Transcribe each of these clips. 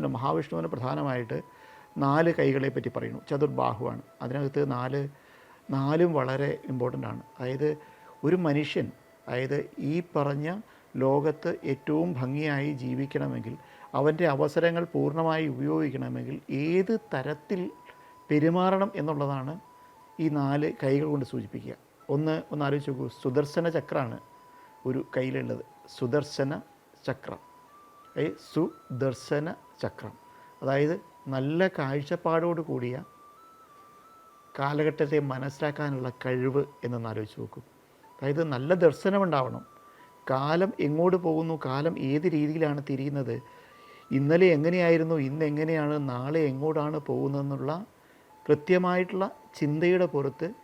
വിഷ്ണുവിന് മഹാവിഷ്ണുവിന് പ്രധാനമായിട്ട് നാല് കൈകളെ പറ്റി പറയുന്നു. ചതുർബാഹുവാണ്. അതിനകത്ത് നാല് നാലും വളരെ ഇമ്പോർട്ടന്റ് ആണ്. അതായത് ഒരു മനുഷ്യൻ അതായത് ഈ പറഞ്ഞ ലോകത്ത് ഏറ്റവും ഭംഗിയായി ജീവിക്കണമെങ്കിൽ അവന്റെ അവസരങ്ങൾ പൂർണമായി ഉപയോഗിക്കണമെങ്കിൽ ഏത് തരത്തിൽ പെരുമാറണം എന്നുള്ളതാണ് ഈ നാല് കൈകൾ കൊണ്ട് സൂചിപ്പിക്കുക. ഒന്ന് ഒന്ന് ആലോചിച്ച് നോക്കൂ. സുദർശന ചക്രമാണ് ഒരു കയ്യിലുള്ളത്. സുദർശന ചക്രം. സുദർശന ചക്രം. അതായത് നല്ല കാഴ്ചപ്പാടോട് കൂടിയ കാലഘട്ടത്തെ മനസ്സിലാക്കാനുള്ള കഴിവ് എന്നൊന്ന് ആലോചിച്ച് നോക്കും. അതായത് നല്ല ദർശനമുണ്ടാവണം കാലം എങ്ങോട്ട് പോകുന്നു കാലം ഏത് രീതിയിലാണ് തിരിയുന്നത് ഇന്നലെ എങ്ങനെയായിരുന്നു ഇന്ന് എങ്ങനെയാണ് നാളെ എങ്ങോട്ടാണ് പോകുന്നതെന്നുള്ള കൃത്യമായിട്ടുള്ള ചിന്തയുടെ പുറത്ത്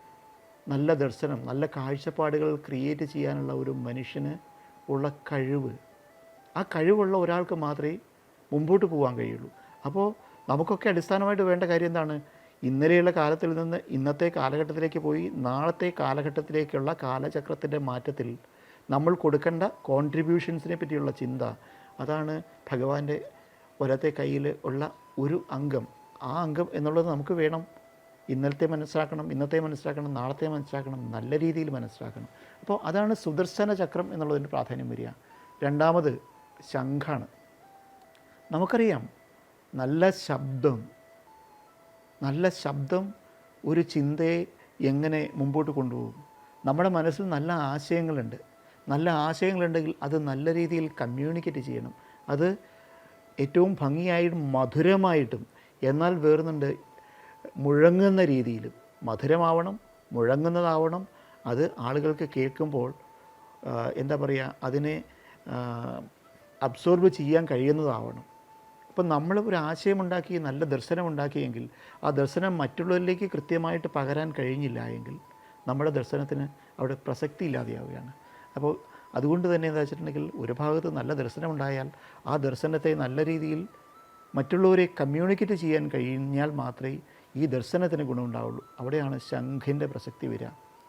നല്ല ദർശനം നല്ല കാഴ്ചപ്പാടുകൾ ക്രിയേറ്റ് ചെയ്യാനുള്ള ഒരു മനുഷ്യന് ഉള്ള കഴിവ് ആ കഴിവുള്ള ഒരാൾക്ക് മാത്രമേ മുമ്പോട്ട് പോകാൻ കഴിയുള്ളൂ. അപ്പോൾ നമുക്കൊക്കെ അടിസ്ഥാനമായിട്ട് വേണ്ട കാര്യം എന്താണ്? ഇന്നലെയുള്ള കാലത്തിൽ നിന്ന് ഇന്നത്തെ കാലഘട്ടത്തിലേക്ക് പോയി നാളത്തെ കാലഘട്ടത്തിലേക്കുള്ള കാലചക്രത്തിന്റെ മാറ്റത്തിൽ നമ്മൾ കൊടുക്കേണ്ട കോൺട്രിബ്യൂഷൻസിനെ പറ്റിയുള്ള ചിന്ത അതാണ് ഭഗവാന്റെ ഒരത്തെ കയ്യിൽ ഉള്ള ഒരു അംഗം. ആ അംഗം എന്നുള്ളത് നമുക്ക് വേണം ഇന്നലത്തെ മനസ്സിലാക്കണം ഇന്നത്തെ മനസ്സിലാക്കണം നാളത്തെ മനസ്സിലാക്കണം നല്ല രീതിയിൽ മനസ്സിലാക്കണം. അപ്പോൾ അതാണ് സുദർശന ചക്രം എന്നുള്ളതിന്റെ പ്രാധാന്യം വരിക. രണ്ടാമത് ശംഖാണ്. നമുക്കറിയാം നല്ല ശബ്ദം നല്ല ശബ്ദം ഒരു ചിന്തയെ എങ്ങനെ മുമ്പോട്ട് കൊണ്ടുപോകും. നമ്മുടെ മനസ്സിൽ നല്ല ആശയങ്ങളുണ്ട്. നല്ല ആശയങ്ങളുണ്ടെങ്കിൽ അത് നല്ല രീതിയിൽ കമ്മ്യൂണിക്കേറ്റ് ചെയ്യണം. അത് ഏറ്റവും ഭംഗിയായിട്ടും മധുരമായിട്ടും എന്നാൽ വേറുന്നുണ്ട് മുഴങ്ങുന്ന രീതിയിലും. മധുരമാവണം മുഴങ്ങുന്നതാവണം. അത് ആളുകൾക്ക് കേൾക്കുമ്പോൾ എന്താ പറയുക അതിനെ അബ്സോർബ് ചെയ്യാൻ കഴിയുന്നതാവണം. അപ്പം നമ്മൾ ഒരു ആശയമുണ്ടാക്കി നല്ല ദർശനമുണ്ടാക്കിയെങ്കിൽ ആ ദർശനം മറ്റുള്ളവരിലേക്ക് കൃത്യമായിട്ട് പകരാൻ കഴിഞ്ഞില്ല എങ്കിൽ നമ്മുടെ ദർശനത്തിന് അവിടെ പ്രസക്തി ഇല്ലാതെയാവുകയാണ് അപ്പോൾ അതുകൊണ്ട് തന്നെ എന്താ വെച്ചിട്ടുണ്ടെങ്കിൽ ഒരു ഭാഗത്ത് നല്ല ദർശനമുണ്ടായാൽ ആ ദർശനത്തെ നല്ല രീതിയിൽ മറ്റുള്ളവരെ കമ്മ്യൂണിക്കേറ്റ് ചെയ്യാൻ കഴിഞ്ഞാൽ മാത്രമേ ഈ ദർശനത്തിന് ഗുണമുണ്ടാവുള്ളൂ. അവിടെയാണ് ശംഖിന്റെ പ്രസക്തി വരിക.